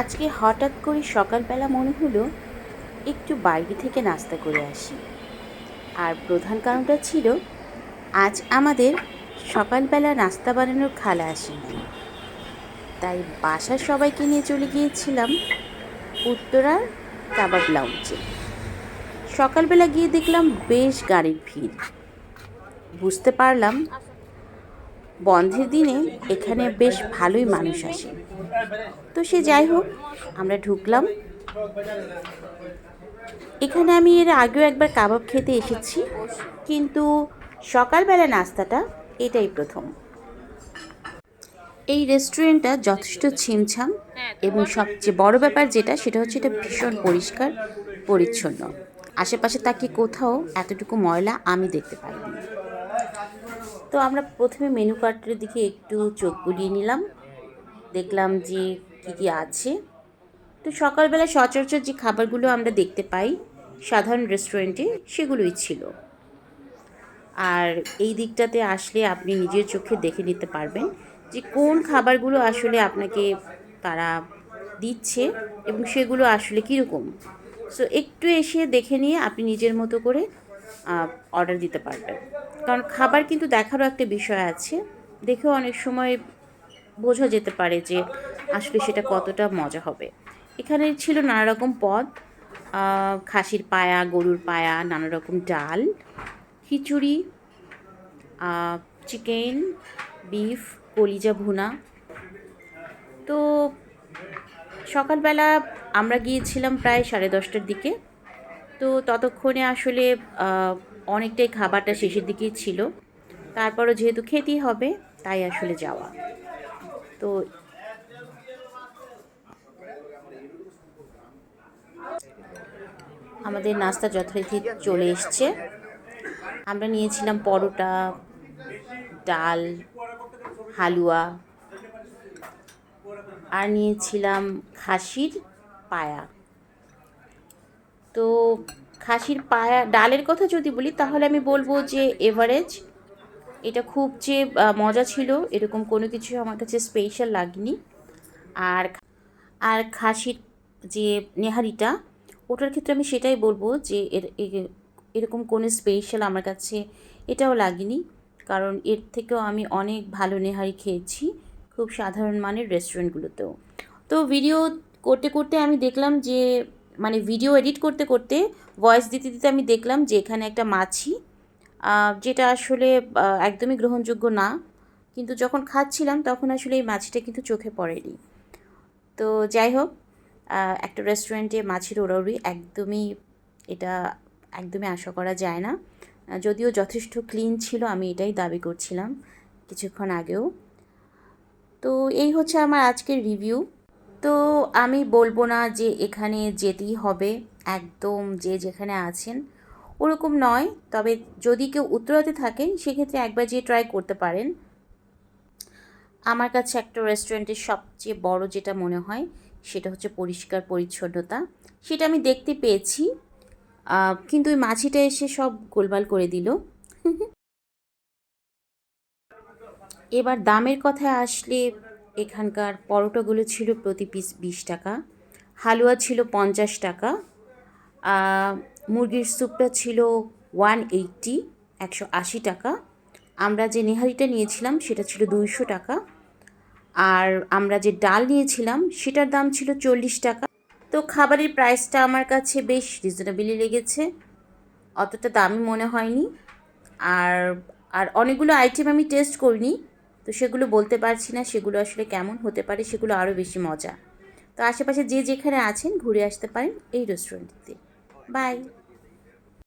আজকে হঠাৎ করে সকালবেলা মনে হলো একটু বাইরে থেকে নাস্তা করে আসি। আর প্রধান কারণটা ছিল আজ আমাদের সকালবেলা নাস্তা বানানোর খালা আসেনি। তাই বাসার সবাইকে নিয়ে চলে গিয়েছিলাম উত্তরার কাবাব লাউঞ্জে সকালবেলা গিয়ে দেখলাম বেশ গাড়ির ভিড়। বুঝতে পারলাম বন্ধের দিনে এখানে বেশ ভালোই মানুষ আসে। তো সে যাই হোক, আমরা ঢুকলাম। এখানে আমি এর আগেও একবার কাবাব খেতে এসেছি, কিন্তু সকালবেলা নাস্তাটা এটাই প্রথম। এই রেস্টুরেন্টটা যথেষ্ট ছিমছাম এবং সবচেয়ে বড় ব্যাপার যেটা, সেটা হচ্ছে এটা ভীষণ পরিষ্কার, পরিচ্ছন্ন। আশেপাশে তাকে কোথাও এতটুকু ময়লা আমি দেখতে পাইনি। তো আমরা প্রথমে মেনু কার্ডের দিকে একটু চোখ বুলিয়ে নিলাম। দেখলাম যে কী কী আছে। তো সকালবেলা সচরাচর যে খাবারগুলো আমরা দেখতে পাই সাধারণ রেস্টুরেন্টে সেগুলোই ছিল। আর এই দিকটাতে আসলে আপনি নিজের চোখে দেখে নিতে পারবেন যে কোন খাবারগুলো আসলে আপনাকে তারা দিচ্ছে এবং সেগুলো আসলে কীরকম। সো একটু এসে দেখে নিয়ে আপনি নিজের মতো করে অর্ডার দিতে পারবেন। কারণ খাবার কিন্তু দেখারও একটা বিষয় আছে। দেখেও অনেক সময় বোঝা যেতে পারে যে আসলে সেটা কতটা মজা হবে। এখানে ছিল নানা রকম পদ খাসির পায়া, গরুর পায়া নানা রকম ডাল, খিচুড়ি চিকেন, বিফ, কলিজা ভুনা। তো সকালবেলা আমরা গিয়েছিলাম প্রায় সাড়ে দশটার দিকে। তো ততক্ষণে আসলে অনেকটাই খাবারটা শেষের দিকেই ছিল। তারপরও যেহেতু খেতেই হবে, তাই আসলে যাওয়া। তো আমাদের নাস্তা যথারীতি চলে এসছে। আমরা নিয়েছিলাম পরোটা, ডাল, হালুয়া। আর নিয়েছিলাম খাসির পায়া। তো খাসির পায়া, ডালের কথা যদি বলি, তাহলে আমি বলব যে এভারেজ। এটা খুব যে মজা ছিল, এরকম কোনো কিছু আমার কাছে স্পেশাল লাগেনি। আর আর খাসির যে নেহারিটা, ওটার ক্ষেত্রে আমি সেটাই বলব যে এর এরকম কোনো স্পেশাল আমার কাছে এটাও লাগেনি। কারণ এর থেকেও আমি অনেক ভালো নেহারি খেয়েছি, খুব সাধারণ মানের রেস্টুরেন্টগুলোতেও তো ভিডিও করতে করতে আমি দেখলাম যে মানে ভিডিও এডিট করতে করতে ভয়েস দিতে দিতে আমি দেখলাম যে এখানে একটা মাছি যেটা আসলে একদমই গ্রহণযোগ্য না। কিন্তু যখন খাচ্ছিলাম তখন আসলে এই মাছিটা কিন্তু চোখে পড়েনি। তো যাই হোক একটা রেস্টুরেন্টে মাছের ওড়াউড়ি একদমই এটা একদমই আশা করা যায় না। যদিও যথেষ্ট ক্লিন ছিল, আমি এটাই দাবি করছিলাম কিছুক্ষণ আগেও। তো এই হচ্ছে আমার আজকের রিভিউ তো আমি বলব না যে এখানে যেতেই হবে, একদম যে যেখানে আছেন। ওরকম নয়, তবে যদি কেউ উত্তরাতে থাকেন, সেক্ষেত্রে একবার যে ট্রাই করতে পারেন। আমার কাছে একটা রেস্টুরেন্টের সবচেয়ে বড় যেটা মনে হয়, সেটা হচ্ছে পরিষ্কার পরিচ্ছন্নতা। সেটা আমি দেখতে পেয়েছি কিন্তু ওই মাছিটা এসে সব গোলমাল করে দিল। এবার দামের কথায় আসলে এখানকার পরোটাগুলো ছিল প্রতি পিস বিশ টাকা, হালুয়া ছিল পঞ্চাশ টাকা মুরগির স্যুপটা ছিল ওয়ান এইট্টি, একশো আশি টাকা। আমরা যে নেহারিটা নিয়েছিলাম সেটা ছিল দুইশো টাকা। আর আমরা যে ডাল নিয়েছিলাম সেটার দাম ছিল চল্লিশ টাকা। তো খাবারের প্রাইসটা আমার কাছে বেশ রিজনেবলই লেগেছে, অতটা দামি মনে হয়নি। আর আর অনেকগুলো আইটেম আমি টেস্ট করিনি। তো সেগুলো বলতে পারছি না, সেগুলো আসলে কেমন হতে পারে, সেগুলো আরও বেশি মজা। তো আশেপাশে যে যেখানে আছেন, ঘুরে আসতে পারেন এই রেস্টুরেন্টটিতে বাই